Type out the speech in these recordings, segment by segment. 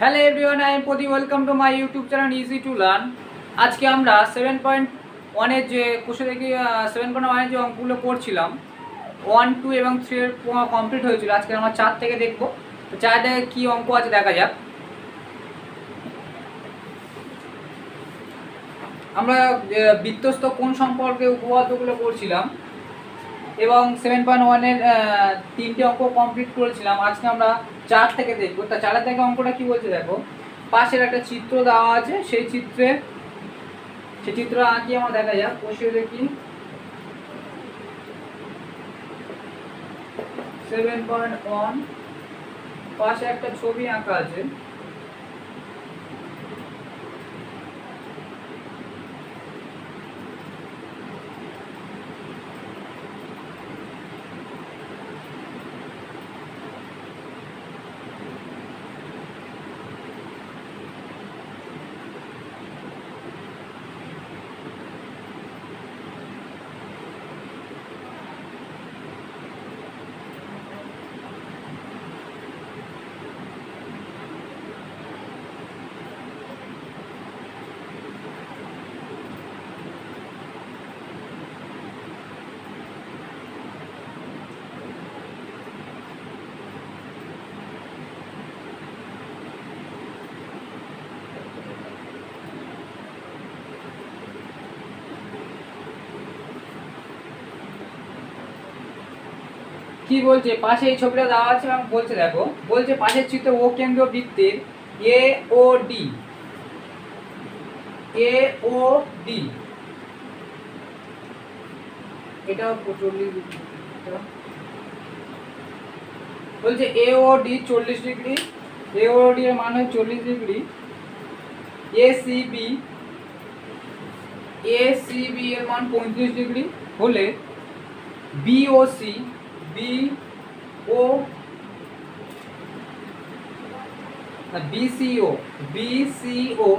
Hello everyone I am Pradeep welcome to my YouTube channel easy to learn আজকে আমরা seven point ওয়ানের যে কোষে থেকে সেভেন পয়েন্ট ওয়ানের যে অঙ্কগুলো করছিলাম ওয়ান টু এবং থ্রি এর কমপ্লিট হয়েছিল। আজকে আমরা চার থেকে দেখব। তো চার থেকে কী অঙ্ক আছে দেখা যাক। আমরা বৃত্তস্থ কোন সম্পর্কে উপপাদ্যগুলো করছিলাম এবং সেভেন পয়েন্ট ওয়ানের তিনটে অঙ্ক কমপ্লিট করেছিলাম। আজকে আমরা চার থেকে দেখব। তা চারের থেকে অঙ্কটা কি বলছে দেখো? পাশের একটা চিত্র দেওয়া আছে, সেই চিত্রে, সেই চিত্র আঁকি আমার দেখা যাক। বসিয়ে দেখি। সেভেন পয়েন্ট ওয়ান পাশে একটা ছবি আঁকা আছে। কি বলছে? পাশে এই ছবিটা দেওয়া আছে এবং বলছে দেখো, বলছে পাশের চিত্র ও কেন্দ্র বৃত্তের এ ও ডি এ ও ডি এটা চল্লিশ বলছে এ ও ডি চল্লিশ ডিগ্রি এ ও ডি এর মান হয় চল্লিশ degree. A C B A C B এর মান পঁয়ত্রিশ ডিগ্রি হলে B O C B O BCO BCO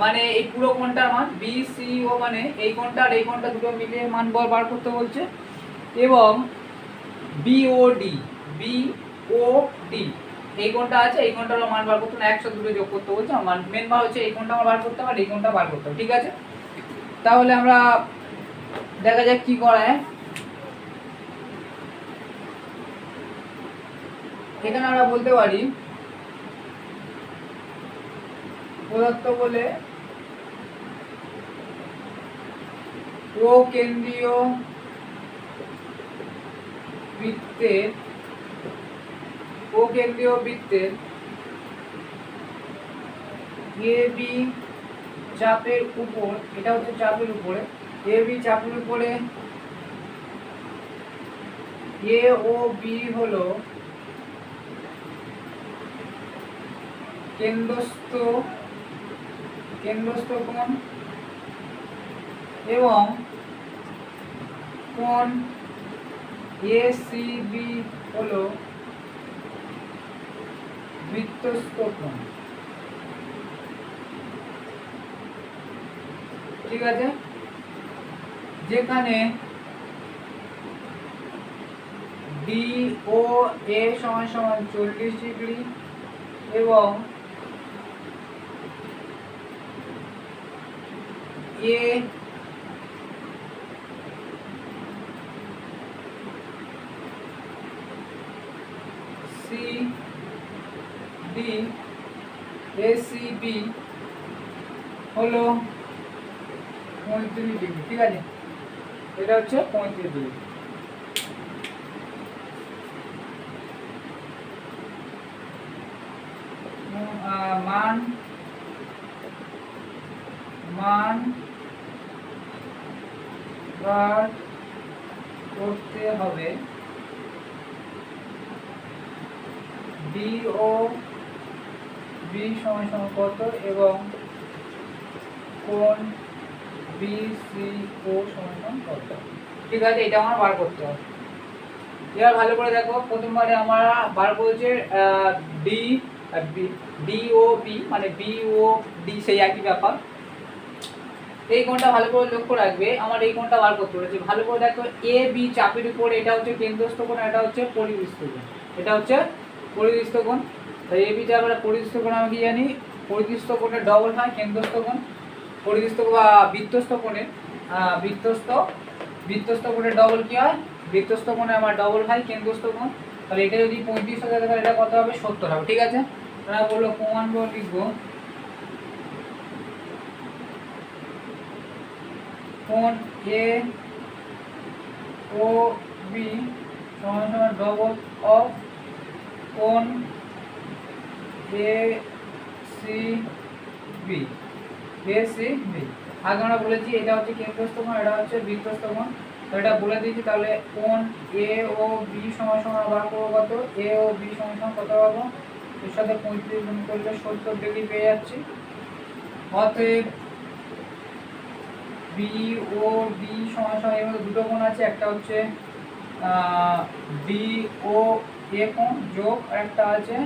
মানে এই পুরো কোণটার মান বিসিও মানে এই কোণটা আর এই কোণটা দুটো মিলিয়ে মান বার বার করতে বলছে। এবং বিওডি বিওডি এই কোণটা আছে, এই কোণটার মান বার করতে না একশো দুটো যোগ করতে বলছে। আমার মেন বার হচ্ছে এই কোণটা আমার বার করতে হবে এই কোণটা বার করতে হবে, ঠিক আছে? তাহলে আমরা দেখা যাক কি করায় এখানে আমরা বলতে পারি, প্রদত্ত বলে ও কেন্দ্রীয় বৃত্তের, ও কেন্দ্রীয় বৃত্তের এ বি চাপের উপর, এটা হচ্ছে চাপের উপরে, এ বি চাপের উপরে, এ ও বি হলো কেন্দ্রস্থ কেন্দ্রস্থ কোণ এবং কোণ এ সি বি হলো বৃত্তস্থ কোণ। ঠিক আছে? যেখানে ডি ও এ সমান সমান চল্লিশ ডিগ্রি এবং A C D ACB B হলো পঁয়ত্রিশ ডিগ্রি ঠিক আছে? এটা হচ্ছে পঁয়ত্রিশ ডিগ্রি উম, আহ, মান মান বার করতে হবে। বি ও বি সমান সমান কত এবং কোন বি সি ও সমান সমান কত? ঠিক আছে, এটা আমার বার করতে হবে। এবার ভালো করে দেখো, প্রথমবারে আমরা বার করেছে ডি ডি ও বি মানে বি ও ডি সেই একই ব্যাপার। এই কোণটা ভালো করে লক্ষ্য রাখবে আমার এই কোণটা বার করতে হয়েছে ভালো করে দেখো এ বি চাপের উপর এটা হচ্ছে কেন্দ্রস্থ কোণ এটা হচ্ছে পরিবৃষ্ট কোণ। এটা হচ্ছে পরিবৃষ্ট কোণ। তো এই বিটা আমরা পরিদৃষ্ট কোণ আমি কি জানি? পরিদৃষ্ট কোণের ডবল হয় কেন্দ্রস্থ কোণ। পরিদৃষ্ট বা বৃত্তস্থ আহ, বৃত্তস্থ বৃত্তস্থ কোণের ডবল কি হয়? বৃত্তস্থ কোণে আমার ডবল হয় কেন্দ্রস্থ কোণ। তাহলে এটা যদি পঁয়ত্রিশ থাকে তাহলে এটা কত হবে? সত্তর হবে ঠিক আছে? তারা বলল প্রমাণ লিখব। কোণ এ, ও, বি সমান ডবল অফ কোণ A, C, B? A, C, B. আগে আমরা বলেছি এটা হচ্ছে কেন্দ্রস্থ কোণ এটা হচ্ছে বৃত্তস্থ কোণ তো এটা বলে দিয়েছি, তাহলে কোণ এ, ও, বি সমান সমান বার করব কত? এ, ও, বি সমান সমান কত পাবো? এর সাথে পঁয়ত্রিশ গুণ করলে সত্তর ডিগ্রি পেয়ে যাচ্ছি। অতএব বি ও ডি সমান সমান এর মধ্যে দুটো কোণ আছে, একটা হচ্ছে বি ও এ কোণ যোগ একটা আছে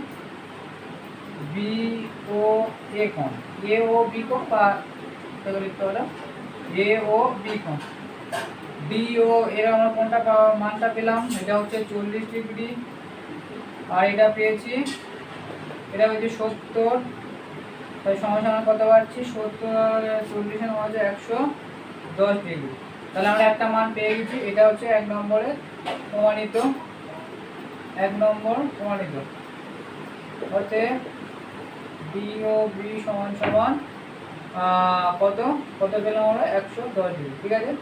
বি ও এ কোণ। এ ও বি কোণ বা লিখতে হলো এ ও বি কোণ। ডি ও এর আমরা কোনটা মানটা পেলাম, এটা হচ্ছে চল্লিশ ডিগ্রি। আর এটা পেয়েছি, এটা হচ্ছে সত্তর। তাই সমান সমান কত পাচ্ছি সত্তর, চল্লিশের মধ্যে একশো। দশ ডিগ্রি তাহলে আমরা একটা মান পেয়ে গেছি, এটা হচ্ছে এক নম্বরে প্রমাণিত, এক নম্বর প্রমাণিত। হচ্ছে ডি ও বি সমান সমান কত? কত পেলাম আমরা? একশো দশ ডিগ্রি ঠিক আছে?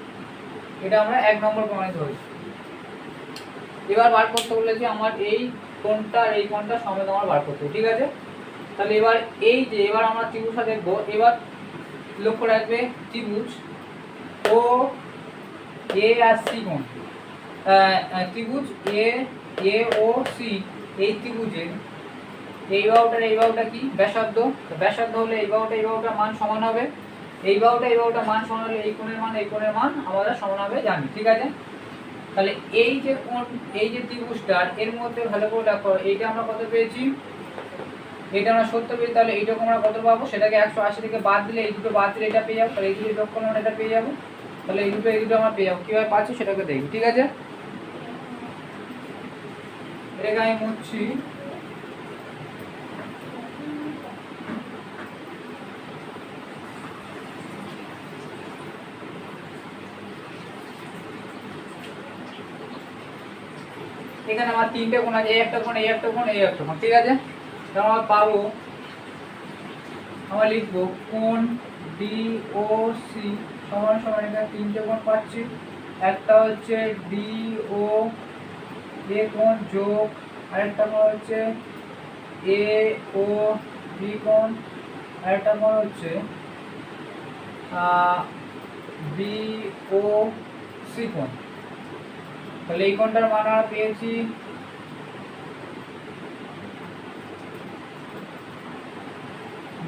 এটা আমরা এক নম্বর প্রমাণিত হয়েছি। এবার বার করতে বলেছি আমার এই কোনটা এই কোনটা সমেত আমার বার করতে ঠিক আছে? তাহলে এবার এই যে, এবার আমরা ত্রিভুজটা দেখব, এবার লক্ষ্য রাখবে ত্রিভুজ। ও এ আর সি আহ, ত্রিভুজ এ এ ও সি এই ত্রিভুজের এই বাহুটার এই বাহুটা কি? ব্যাসার্ধ। ব্যাসার্ধ হলে এই বাহুটা এই বাহুটার মান সমান হবে। এই বাহুটা এই বাহুটার মান সমান হলে এই কোণের মান এই কোণের মান আমরা সমান হবে জানি ঠিক আছে? তাহলে এই যে কোণ এই যে ত্রিভুজটার এর মধ্যে ভালো করে দেখো এইটা আমরা কত পেয়েছি? এটা আমরা সত্তর পেয়েছি তাহলে এইটুকু আমরা কত পাবো? সেটাকে একশো আশি থেকে বাদ দিলে এই দুটো বাদ দিলে এটা পেয়ে যাব তাহলে এই দুটো এটা পেয়ে যাব। তাহলে এই দুটো আমরা পেয়ে যাব। কীভাবে পাচ্ছি সেটাকে দেখি ঠিক আছে? এটাকে আমি মুছছি। এখানে আমার তিনটে কোণ আছে, এই একটা কোণ, এই একটা কোণ, এই একটা কোণ, ঠিক আছে? তো আমরা পাবো, আমরা লিখব কোণ ডি ও সি সমান সমান এখানে তিনটে কোণ পাচ্ছি। একটা হচ্ছে ডি ও এ কোণ যোগ, আরেকটা কোণ হচ্ছে এ ও বি কোণ আরেকটা কোণ হচ্ছে বি ও সি কোণ তাহলে এই কোণটার মান আমরা পেয়েছি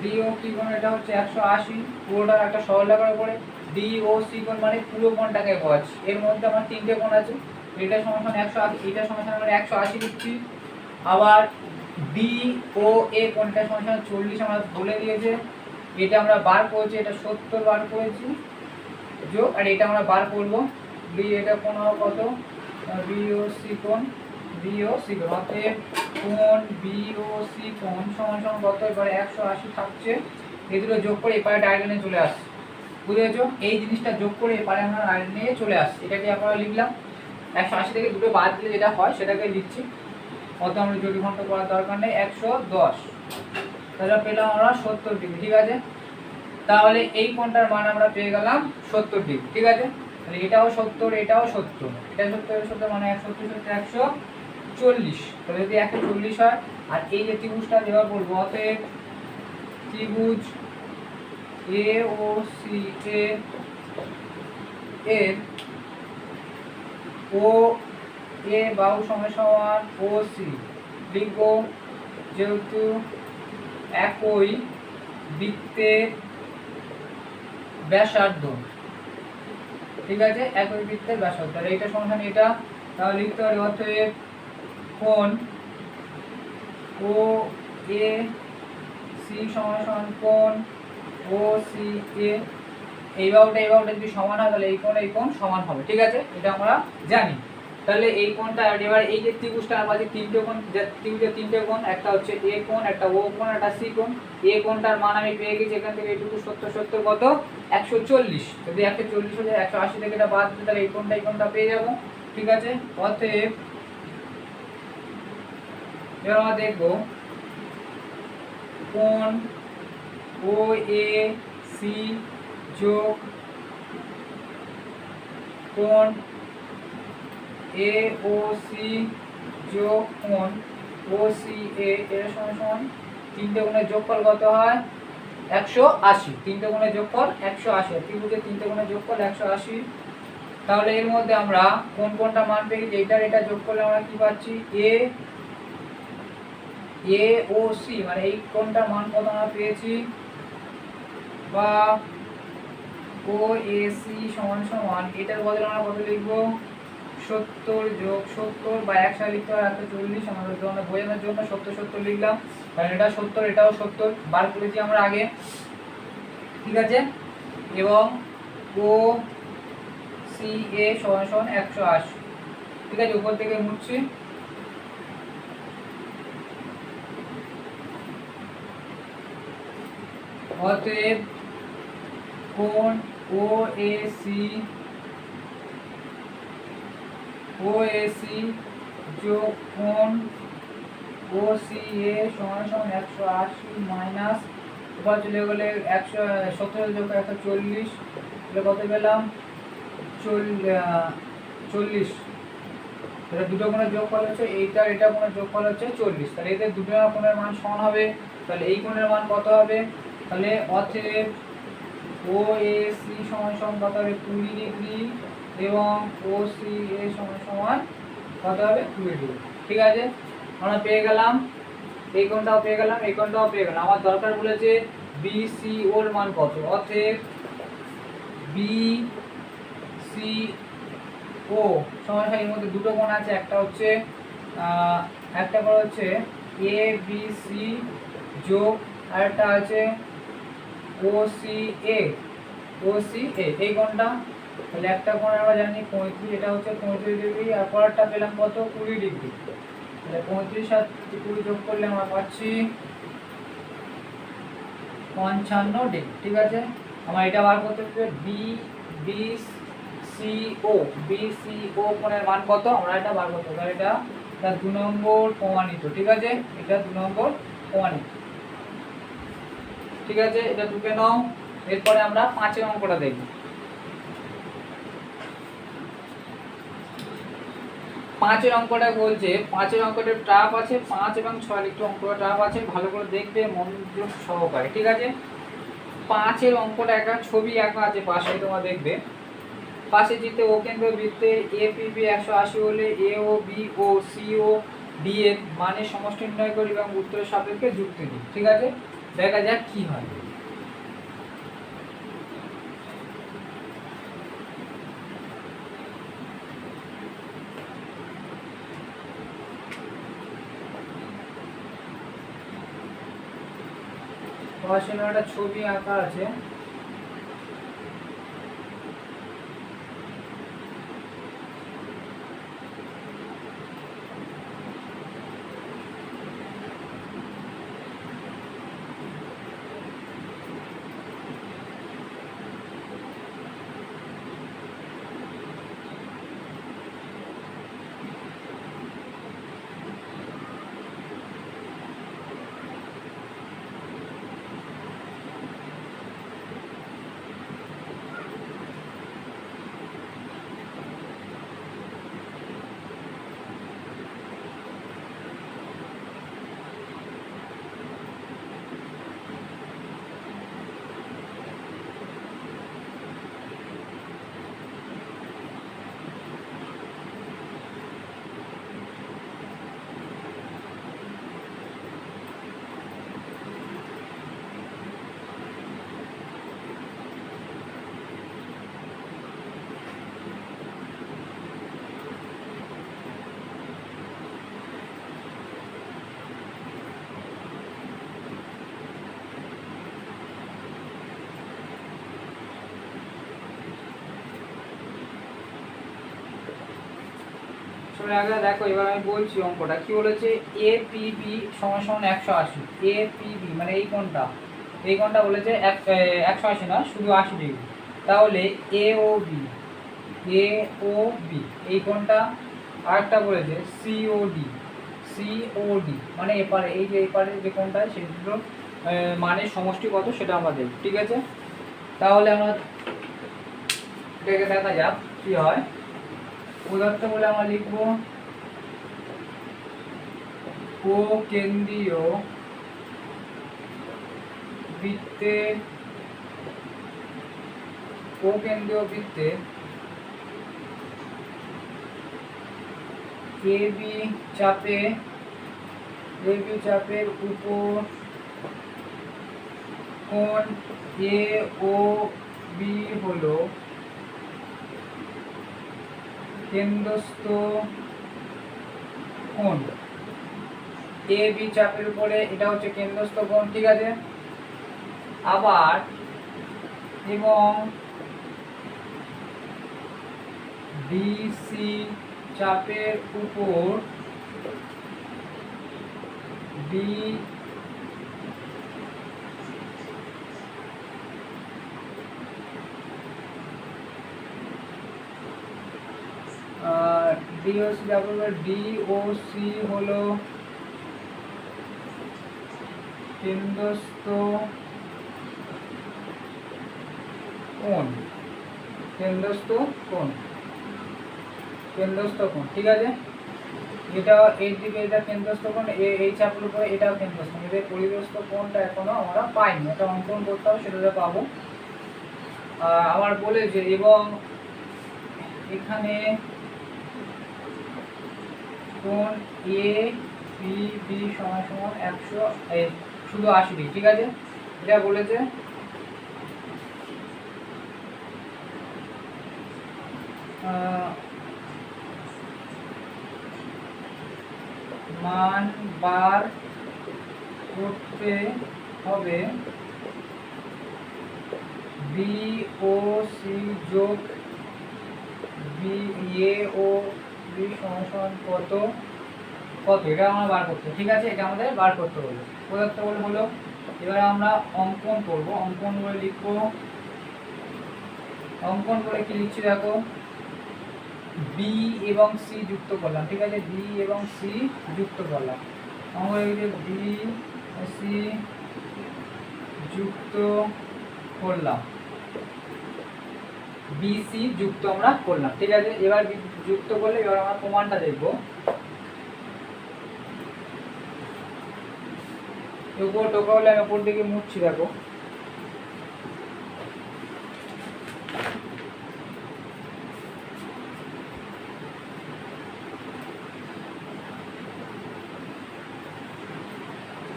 ডি ও সি কোণ এটা হচ্ছে একশো আশি পুরোটার একটা সরল লেখার উপরে। ডি ও সি কোণ মানে পুরো কোণটাকে পাচ্ছি এর মধ্যে আমার তিনটে কোণ আছে। এটা সমান একশো আশি এটা সমান আমরা একশো আশি লিখছি আবার ডি ও এ কোণটা সমান চল্লিশ আমরা বলে দিয়েছে। এটা আমরা বার করেছি, এটা সত্তর বার করেছি। যোগ আর এটা আমরা বার করব। বি এটা কোণ কত? বিও সি কোণ বিও সি কোণ। অতএব কোণ সি কোণ সমান সমান কত? এবারে একশো আশি থাকছে। দুটো যোগ করে এপারে ডায়াগনে চলে আসছে। বুঝতে এই জিনিসটা যোগ করে এপারে আমরা ডায়াগনে চলে আসছে। এটাকে আমরা লিখলাম। একশো আশি থেকে দুটো বাদ দিলে যেটা হয়, সেটাকে লিখছি। অত আমরা জটি ঘণ্টা করার দরকার নেই। একশো দশ। তাহলে পেলাম আমরা সত্তর ডিগ্রি, ঠিক আছে? তাহলে এই কোণটার মান আমরা পেয়ে গেলাম সত্তর ডিগ্রি, ঠিক আছে? তাহলে এটাও সত্তর এটাও সত্তর। এটা সত্তর সত্তর মানে একশো, সত্তর একশো চল্লিশ। তাহলে যদি একশো চল্লিশ হয়, আর এই যে ত্রিভুজটা যেভাবে বলব অতএব ত্রিভুজ এ ও সি এ এর ও এ বাহু সমান ও সি লিখব যেহেতু একই বৃত্তের ব্যাসার্ধ। ঠিক আছে? একই বৃত্তের ব্যাসার্ধ। তাহলে এটা সমান এটা। তাহলে লিখতে পারি অতএব কোণ ও এ সি সমান সমান কোণ ও, সি, এ, এই বাহুটা এই বাহুটা যদি সমান হয়, তাহলে এই কোণ এই কোণ সমান হবে, ঠিক আছে? এটা আমরা জানি। তাহলে এই কোণটা, এবার এই যে ত্রিভুজটা আছে তিনটে কোণ ত্রিভুজের তিনটে কোণ, একটা হচ্ছে এ কোণ, একটা ও কোণ, একটা সি কোণ, এ কোণটার মান আমি পেয়ে গেছি এখান থেকে এইটুকু সত্তর সত্তর কত? একশো চল্লিশ। যদি একশো চল্লিশ যায়, একশো আশি থেকে এটা বাদ দিতে তাহলে এই কোণটা এই কোণটা পেয়ে যাব, ঠিক আছে? অতএব, এবার আমরা দেখব কোণ ও এ সি যোগ কোণ এ ও সি যোগ কোণ ও সি এ এর সমান সমান তিনটে গুণের যোগফল কত হয়? একশো আশি। তিনটে গুণের যোগফল একশো আশি। ত্রিভুজের তিনটে গুণের যোগফল একশো আশি। তাহলে এর মধ্যে আমরা কোন কোনটা মান পেয়ে গেছি? এটা যোগ করলে আমরা কি পাচ্ছি? এ এ ও সি মানে এই কোনটার মান কত আমরা পেয়েছি? বা ও এ সি সমান সমান, এটার বদলে আমরা কত লিখব? সত্তর যোগ সত্তর বা একশো লিখতে হয় একশো চল্লিশ আমাদের জন্য বোঝানোর জন্য সত্তর সত্তর লিখলাম কারণ এটা সত্তর, এটাও সত্তর, বার করেছি আমরা আগে। ঠিক আছে? এবং ও সি এ সমান সমান একশো আশি ঠিক আছে? উপর থেকে মুছছি। অতএব কোণ এ সি যোগ কোণ এ সমান সমান একশো আশি মাইনাস এবার চলে গেলে একশো, সত্তর যোগ একশো চল্লিশ কত পেলাম? চল্লিশ। এটা দুটো কোণের যোগফল হচ্ছে এইটা এটা কোণের যোগফল হচ্ছে চল্লিশ। তাহলে এদের দুটো কোণের মান সমান হবে। তাহলে এই কোণের মান কত হবে? তাহলে অতএব ও এ সি সমান সমান কত হবে কুড়ি ডিগ্রি এবং ও সি এ সমান সমান কত হবে কুড়ি ডিগ্রি ঠিক আছে আমরা পেয়ে গেলাম এই কোণটাও পেয়ে গেলাম এই কোণটাও পেয়ে গেলাম আমার দরকার বলেছে বি সি ওর মান কত অতএব বি সি ও সমস্যা এর মধ্যে দুটো কোণ আছে একটা হচ্ছে একটা কোণ হচ্ছে এ বি সি যোগ আর একটা আছে সি এ এই কোণটা? তাহলে একটা কোণ আমরা জানি পঁয়ত্রিশ, এটা হচ্ছে পঁয়ত্রিশ ডিগ্রি, আর পরেরটা পেলাম কত? কুড়ি ডিগ্রি। তাহলে পঁয়ত্রিশ আর কুড়ি যোগ করলে আমরা পাচ্ছি পঞ্চান্ন ডিগ্রি, ঠিক আছে? আমার এটা বার করতে হবে B B C O B C O কোণের মান কত? আমরা এটা বার করতে হবে এটা এটা দু নম্বর প্রমাণিত, ঠিক আছে? এটা দু নম্বর প্রমাণিত। ঠিক আছে? এটা ঢুকে নাও। এরপরে আমরা পাঁচের অঙ্কটা দেখব। পাঁচের অঙ্কটা বলছে, পাঁচের অঙ্কটা টাপ আছে, পাঁচ এবং ছয় একটু অঙ্কটা টাপ আছে, ভালো করে দেখবে, মনোযোগ সহকারে, ঠিক আছে? পাঁচের অঙ্কটা একটা ছবি আঁকা আছে, পাশে তোমরা দেখবে। পাশে যেতে ও কেন্দ্র বৃত্তে এ পি বি একশো আশি হলে A O B O C O D এর মানের সমষ্টি নির্ণয় করি এবং উত্তরের সাপেক্ষে যুক্তি দিই, ঠিক আছে? দেখা যাক কি হয়। পাশে একটা ছবি আঁকা আছে। আগে দেখো, এবার আমি বলছি অঙ্কটা। কি বলেছে? এ পি বি সমান সমান একশো আশি। এ পি বি মানে এই কোণটা। এই কোণটা বলেছে এক একশো আশি না, শুধু আশি ডিগ্রি। তাহলে এ O B A O B এই কোণটা। আরেকটা বলেছে সিওডি সিওডি মানে এপারে, এই যে এপারে যে কোণটা, সেগুলো মানে সমষ্টি কত সেটা আমরা দেখব, ঠিক আছে? তাহলে আমরা এটাকে দেখা যাক কি হয়। পদার্থ বলে আমরা লিখব কেন্দ্রীয় বৃত্তে কেন্দ্রীয় বৃত্তে এ বি চাপে এ বি চাপের উপর কোণ এ ও বি হলো কেন্দ্রস্থ কোণ। এ বি চাপের উপরে, এটা হচ্ছে কেন্দ্রস্থ কোণ, ঠিক আছে? আবার, এবং ডিসি চাপের উপর ডি ডিওসি চাপের ডিওসি হলো কেন্দ্রস্থ কোণ। কেন্দ্রস্থ কোণ। কেন্দ্রস্থ কোণ, ঠিক আছে? এটা এই দিকে এটা কেন্দ্রস্থ কোণ এই চাপের উপরে এটাও কেন্দ্রস্থ। এদের পরিবেশস্থ কোণটা এখনও আমরা পাইনি। এটা অঙ্কন করতে হবে সেটা পাবো। আমার বলেছে এবং এখানে কোণ এ, বি বি সমান সমান একশো শুধু আশি ডিগ্রি ঠিক আছে? এটা বলেছে। মান বার করতে হবে বি ও সি যোগ বি কত? কত? এটা আমরা বার করতে ঠিক আছে? এটা আমাদের বার করতে হবে। পদার্থ বলে হলো, এবার আমরা অঙ্কন করব। অঙ্কন করে লিখব, অঙ্কন করে কি লিখছি দেখো? বি এবং সি যুক্ত করলাম, ঠিক আছে? বি এবং সি যুক্ত করলাম। আমরা বি সি যুক্ত করলাম। বিসি যুক্ত আমরা করলাম। ঠিক আছে? এবার যুক্ত করলে এবার আমরা প্রমাণটা দেখব। উপর টোকা হলে আমি উপর দিকে মুছছি দেখো।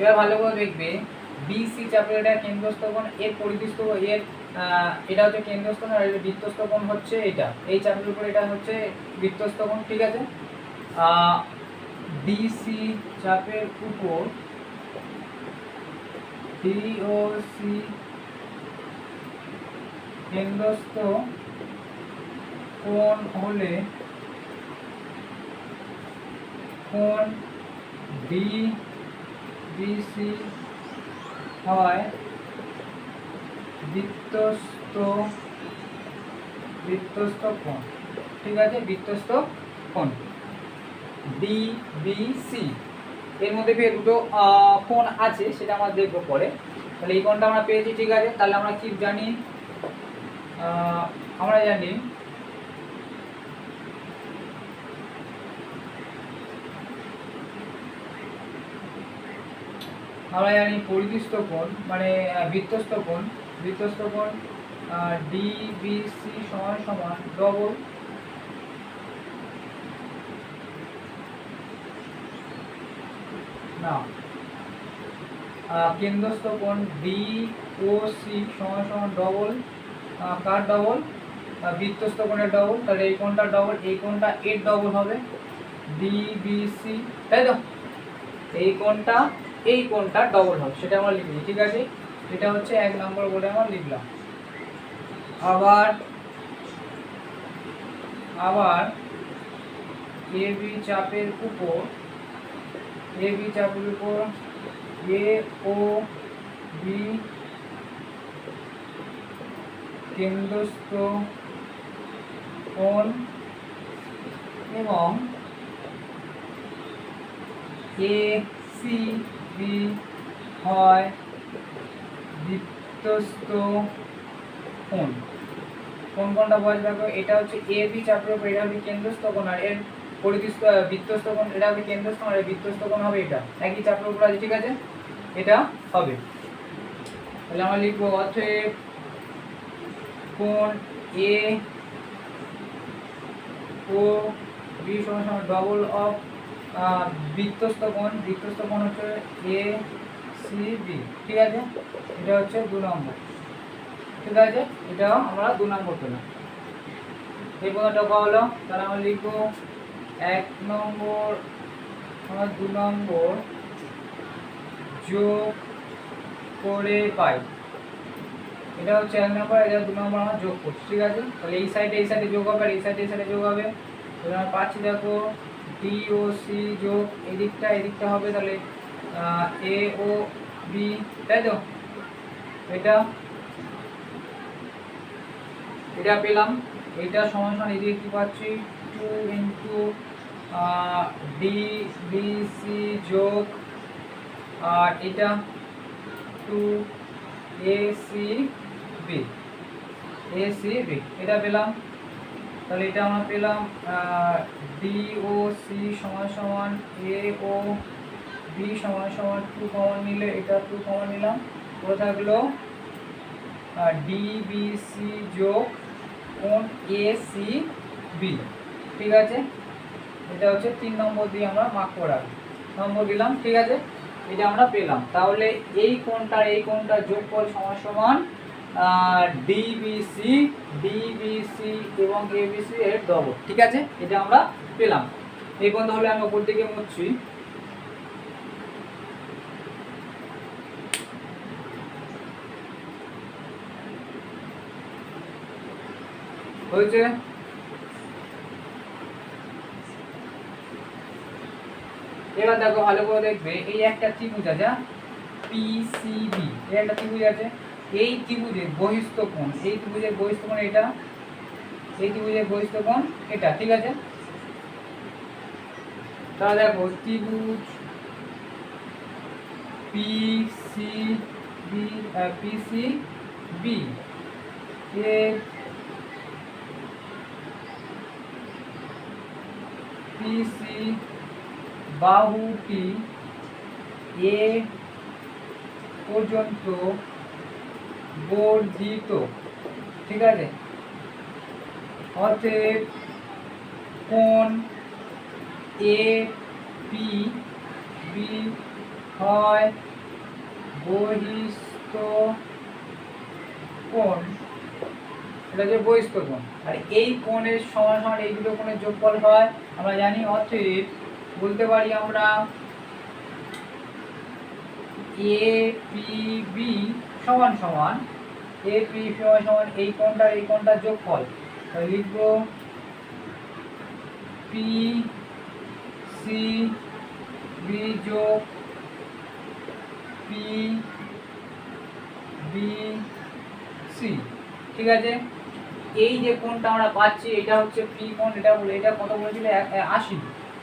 এবার ভালো করে দেখবে। বিসি চাপের এটা কেন্দ্রস্থ এর পরিধিস্থ এর এটা হচ্ছে কেন্দ্রস্থ কোণ আর কোণ হচ্ছে এটা। এই চাপের উপর এটা হচ্ছে বৃত্তস্থ ঠিক আছে? ডিসি চাপের উপর ডিওসি কেন্দ্রস্থ কোণ হলে কোণ ডি ডিসি হয় বৃত্তস্থ বৃত্তস্থ কোণ? ঠিক আছে বৃত্তস্থ কোণ। ডি বি সি এর মধ্যে ফের দুটো কোণ আছে, সেটা আমরা দেখব পরে। তাহলে এই কোণটা আমরা পেয়েছি, ঠিক আছে? তাহলে আমরা কি জানি? আমরা জানি আমরা জানি পরিদৃষ্ট কোণ মানে বৃত্তস্থ কোণ। বৃত্তস্থ কোণ ডি বি সি সমান সমান ডবল না আহ, কেন্দ্রস্থ কোণ ডি ও সি সমান সমান ডবল কার ডবল বৃত্তস্থ কোণের ডবল তাহলে এই কোনটা ডবল এই কোনটা এর ডবল হবে। ডি বি সি তাই তো? এই কোনটা এই কোনটা ডবল হবে সেটা আমরা লিখেছি ঠিক আছে? এটা হচ্ছে এক নম্বর বলে আমার লিখলাম আবার আবার এ বি চাপের উপর এ বি চাপের উপর এ ও বি কেন্দ্রস্থ কোণ এবং এ সি বি হয় বৃত্তস্থ কোণ। কোন কোনটা বয়স দেখো? এটা হচ্ছে এ বি চাপের উপর, এটা হবে কেন্দ্রস্থ কোণ, আর এর পরিদৃষ্ট বৃত্তস্থ কোণ, এটা হবে কেন্দ্রস্থ আর বৃত্তস্থ কোণ হবে এটা। একই চাপের উপর আছে, ঠিক আছে? এটা হবে। তাহলে আমরা লিখব, অতএব কোণ এ ও বি সমান ডবল অফ বৃত্তস্থ কোণ বৃত্তস্থ কোণ হচ্ছে এ সি বি ঠিক আছে? এটা হচ্ছে দু নম্বর। ঠিক আছে? এটাও আমরা দু নম্বর পেলাম। এই পাওয়া হলো। তাহলে আমরা লিখব এক নম্বর, আমরা দু নম্বর যোগ করে পাই। এটা হচ্ছে এক নম্বর, এটা দু নম্বর আমরা যোগ করছি, ঠিক আছে? তাহলে এই সাইডে এই সাইডে যোগ হবে, আর এই সাইডে এই সাইডে যোগ হবে। তাহলে আমরা পাচ্ছি, দেখো ডি ও সি যোগ এদিকটা এদিকটা হবে, তাহলে এ ও বি তাই তো? এটা এটা পেলাম। এটা সমান সমান এদিকে কি পাচ্ছি? Two into D B C যোগ আর এটা two A C B A C B এটা পেলাম। তাহলে এটা আমরা পেলাম ডি ও সি সমান সমান এ ও বি সমান সমান টু কমন নিলে এটা টু কমন নিলাম। পুরো থাকল ডি বি সি যোগ কোণ এ সি বি ঠিক আছে? এটা হচ্ছে তিন নম্বর দিয়ে আমরা মার্ক করা নম্বর দিলাম, ঠিক আছে? এটা আমরা পেলাম। তাহলে এই কোণটা এই কোণটা যোগ করে সমান সমান ডিবিসি ডিবিসি এবং এবিসি এর ডবল ঠিক আছে? এটা আমরা পেলাম। এই পর্যন্ত হলে আমি উপর দিকে মুছছি। হয়েছে? এবার দেখো ভালো করে দেখবে, এই একটা ত্রিভুজ আছে পিসিবি এই একটা ত্রিভুজ আছে। এই ত্রিভুজের বহিস্থ কোণ, এই ত্রিভুজের বহিস্থ কোণ এটা, এই ত্রিভুজের বহিস্থ কোণ এটা, ঠিক আছে? তাহলে দেখো, ত্রিভুজ পিসি বি পিসি বি এর পিসি বাহুটি এ পর্যন্ত বর্ধিত, ঠিক আছে? অতএব কোণ এ পি বি হয় বহিস্থ কোণ? এটা হচ্ছে বহিস্থ কোণ। আর এই কোণের সমান সমান এই দুটো কোণের যোগফল হয় আমরা জানি অতএব বলতে পারি আমরা এ পি বি সমান সমান এ পি সমান সমান এই কোণটা, এই কোণটার যোগফল। তাহলে লিখব পি সি বি যোগ পি বি সি ঠিক আছে? এই যে কোণটা আমরা পাচ্ছি, এটা হচ্ছে পি কোণ এটা বলে, এটা কত বলেছিল? আশি।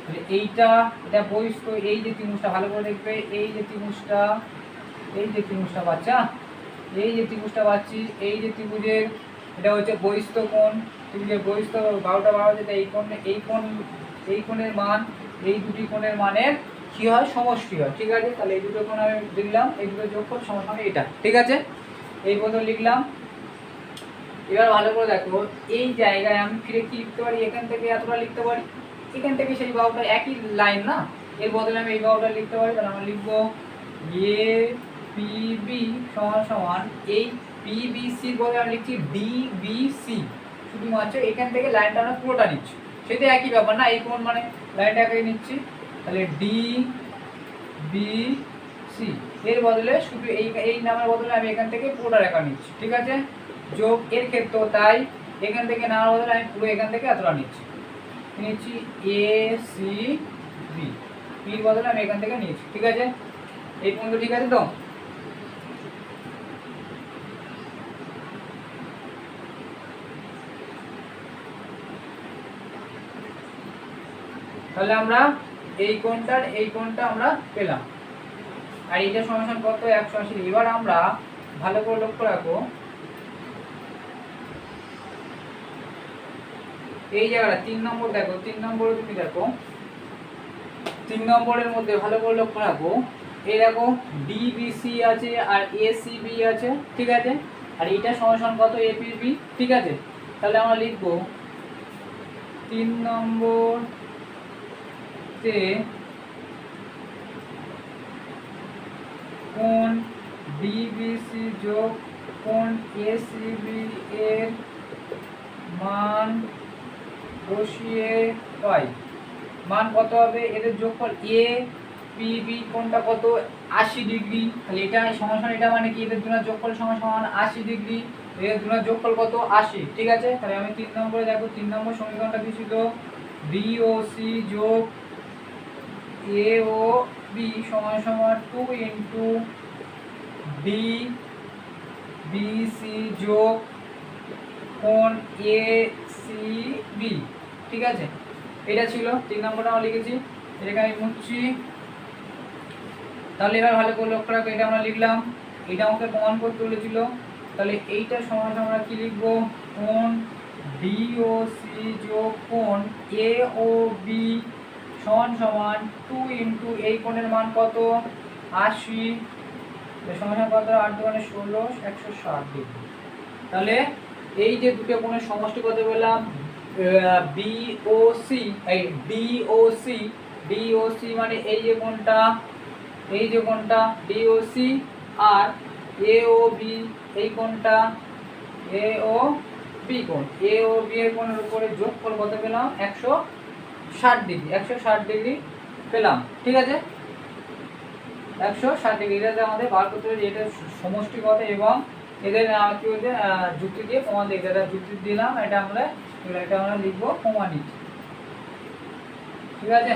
তাহলে এইটা, এটা বহিষ্ঠ এই যে ত্রিভুজটা ভালো করে দেখবে, এই যে ত্রিভুজটা, এই যে ত্রিভুজটা পাচ্ছা? এই যে ত্রিভুজটা পাচ্ছি, এই যে ত্রিভুজের, এটা হচ্ছে বহিষ্ঠ কোণ, ত্রিভুজের বহিষ্ঠ বারোটা বারো যেটা এই কোণ এই কোণ, এই কোণের মান, এই দুটি কোণের মানের কি হয়? সমষ্টি হয়। ঠিক আছে? তাহলে এই দুটো কোণ আমি লিখলাম, এই দুটো যোগ যোগফল সমান এটা। ঠিক আছে? এই পর্যন্ত লিখলাম। এবার ভালো করে দেখো, এই জায়গায় আমি ফিরে কি লিখতে পারি? এখান থেকে এতটা লিখতে পারি? এখান থেকে সেই বাহুটা একই লাইন না? এর বদলে আমি এই বাহুটা লিখতে পারি? তাহলে আমরা লিখব এ পিবি সমান সমান এই পি বি পিবিসির বদলে আমি লিখছি ডি বি ডিবিসি শুধুমাত্র এখান থেকে লাইনটা আমরা পুরোটা নিচ্ছি। সেটা একই ব্যাপার না, এই কোন মানে লাইনটা একই নিচ্ছি। তাহলে ডি বি সি এর বদলে শুধু এই এই নামের বদলে আমি এখান থেকে পুরোটা রেখা নিচ্ছি। ঠিক আছে? যোগ এর ক্ষেত্রেও তাই, এখান থেকে নেওয়ার বদলে আমি পুরো এখান থেকে এতটা নিচ্ছি। নিচ্ছি এ সি বি পির বদলে আমি এখান থেকে নিয়েছি, ঠিক আছে? এই পর্যন্ত ঠিক আছে তো? তাহলে আমরা এই কোণটার, এই কোণটা আমরা পেলাম। আর এইটা সমাধান কত একশো আশি। এবার আমরা ভালো করে লক্ষ্য রাখো। এই জায়গাটা, তিন নম্বর দেখো, তিন নম্বরে তুমি দেখো, তিন নম্বরের মধ্যে ভালো করে লক্ষ্য রাখো, এই দেখো ডিবিসি আছে আর এসিবি আছে, ঠিক আছে? আর এটা সমাধান কত? এপিবি ঠিক আছে? তাহলে আমরা লিখব তিন নম্বর তে কোন ডিবিসি যোগ কোন এসিবি এর মান বসিয়ে পাই মান কত হবে? এদের যোগফল এ পিবি কোনটা কত? আশি ডিগ্রি। তাহলে এটা সমান এটা মানে কি? এদের দুটো যোগফল সমান সমান আশি ডিগ্রি। এদের দুটো যোগফল কত? আশি। ঠিক আছে? তাহলে আমি তিন নম্বরে দেখো, তিন নম্বর সমীকরণটা কি ছিল? বিওসি যোগ এ ও বি সমান সমান টু ইন্টু ডি বিসি যোগ কোণ এ সি বি ঠিক আছে? এটা ছিল, তিন নম্বরটা আমরা লিখেছি। এটাকে আমি মুছছি। তাহলে এবার ভালো করে লক্ষ্য রাখো, এটা আমরা লিখলাম। এটা আমাকে প্রমাণ করতে বলেছিল। তাহলে এইটা সমান আমরা কি লিখব? কোণ ডিওসি যোগ কোণ এ ও বি সমান সমান টু ইন্টু এই কোণের মান কত? আশি। সমান কত? আট দোকানে ষোলো, একশো ষাট ডিগ্রি। তাহলে এই যে দুটো কোণের সমষ্টি কত বললাম বিওসি এই ডিওসি ডিওসি মানে এই যে কোণটা এই যে কোণটা ডিওসি আর এ ও বি এই কোণটা এ ও বি কোণ এ ও বি এর কোণের উপরে যোগফল কত পেলাম? একশো ষাট ডিগ্রি, একশো ষাট ডিগ্রি পেলাম। ঠিক আছে? একশো ষাট ডিগ্রি এটাতে আমাদের বার করতে হবে এটা সমষ্টি কত এবং এদের কি বলছে যুক্তি দিয়ে প্রমাণ দিতে এটা যুক্তি দিলাম, এটা আমরা এটা আমরা লিখব প্রমাণিত। ঠিক আছে?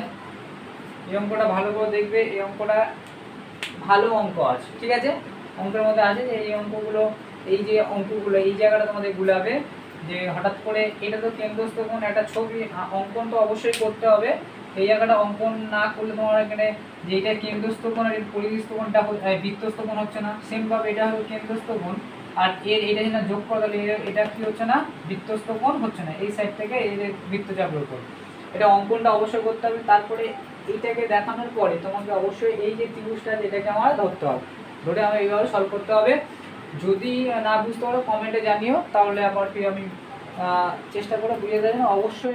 এই অঙ্কটা ভালো করে দেখবে, এই অঙ্কটা ভালো অঙ্ক আছে, ঠিক আছে? অঙ্কের মধ্যে আছে যে, এই অঙ্কগুলো, এই যে অঙ্কগুলো, এই জায়গাটা তোমাদের গুলাবে, যে হঠাৎ করে এটা তো কেন্দ্রস্থ কোণ একটা ছবি অঙ্কন তো অবশ্যই করতে হবে। এই জায়গাটা অঙ্কন না করলে তোমার এখানে যে এটা কেন্দ্রস্থ কোণ আর এর পরিস্থ হচ্ছে না। সেম ভাবে এটা হলো কেন্দ্রস্থ কোণ আর এর এটা যেন যোগ করে তাহলে এটা কি হচ্ছে না? বৃত্তস্থ কোণ হচ্ছে না। এই সাইড থেকে যে বৃত্তচাপের উপর এটা অঙ্কনটা অবশ্যই করতে হবে। তারপরে এইটাকে দেখানোর পরে তোমাকে অবশ্যই এই যে ত্রিভুজটা এটাকে আমার ধরতে হবে। ধরে আমার এইভাবে সলভ করতে হবে। যদি না বুঝতে পারো কমেন্টে জানিও। তাহলে আবার কি আমি চেষ্টা করে বুঝিয়ে দেবেন অবশ্যই